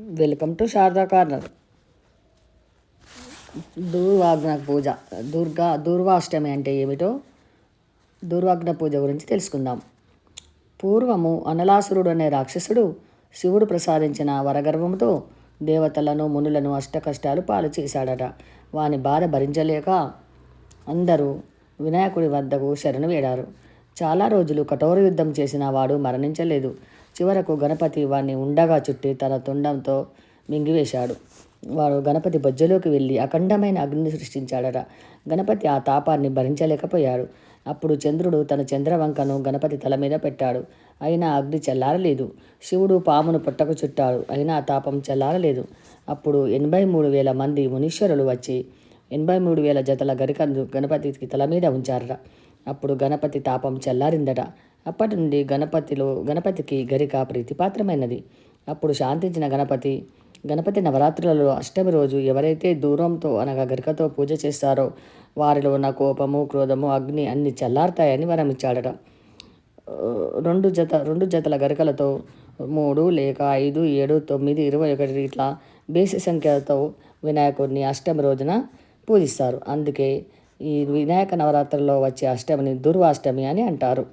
Welcome to Sharada corner. దూర్వాగ్న పూజ. దుర్గా దూర్వాష్టమి అంటే ఏమిటో దూర్వాగ్న పూజ గురించి తెలుసుకుందాం. పూర్వము అనలాసురుడు అనే రాక్షసుడు శివుడు ప్రసాదించిన వరగర్వంతో దేవతలను మునులను అష్టకష్టాలు పాలు చేశాడట. వాని బాధ భరించలేక అందరూ వినాయకుడి వద్దకు శరణు వేడారు. చాలా రోజులు కఠోర యుద్ధం చేసిన వాడు మరణించలేదు. చివరకు గణపతి వారిని ఉండగా చుట్టి తన తుండంతో మింగివేశాడు. వారు గణపతి బొజ్జలోకి వెళ్ళి అఖండమైన అగ్నిని సృష్టించాడట. గణపతి ఆ తాపాన్ని భరించలేకపోయాడు. అప్పుడు చంద్రుడు తన చంద్రవంకను గణపతి తల మీద పెట్టాడు. అయినా అగ్ని చల్లారలేదు. శివుడు పామును పుట్టకు చుట్టాడు. అయినా ఆ తాపం చల్లారలేదు. అప్పుడు ఎనభై మూడు వేల మంది మునీశ్వరులు వచ్చి ఎనభై మూడు వేల జతల గరికను గణపతికి తల మీద ఉంచారట. అప్పుడు గణపతి తాపం చల్లారిందట. అప్పటి నుండి గణపతిలో గణపతికి గరిక ప్రీతిపాత్రమైనది అప్పుడు శాంతించిన గణపతి గణపతి నవరాత్రులలో అష్టమి రోజు ఎవరైతే దూరంతో అనగా గరికతో పూజ చేస్తారో వారిలో ఉన్న కోపము క్రోధము అగ్ని అన్ని చల్లారుతాయని వరం ఇచ్చాడట రెండు జత రెండు జతల గరికలతో మూడు లేక ఐదు ఏడు తొమ్మిది ఇరవై ఒకటి ఇట్లా బేసి సంఖ్యతో వినాయకుడిని అష్టమి రోజున పూజిస్తారు. అందుకే ఈ వినాయక నవరాత్రుల్లో వచ్చే అష్టమిని దుర్వాష్టమి అని అంటారు.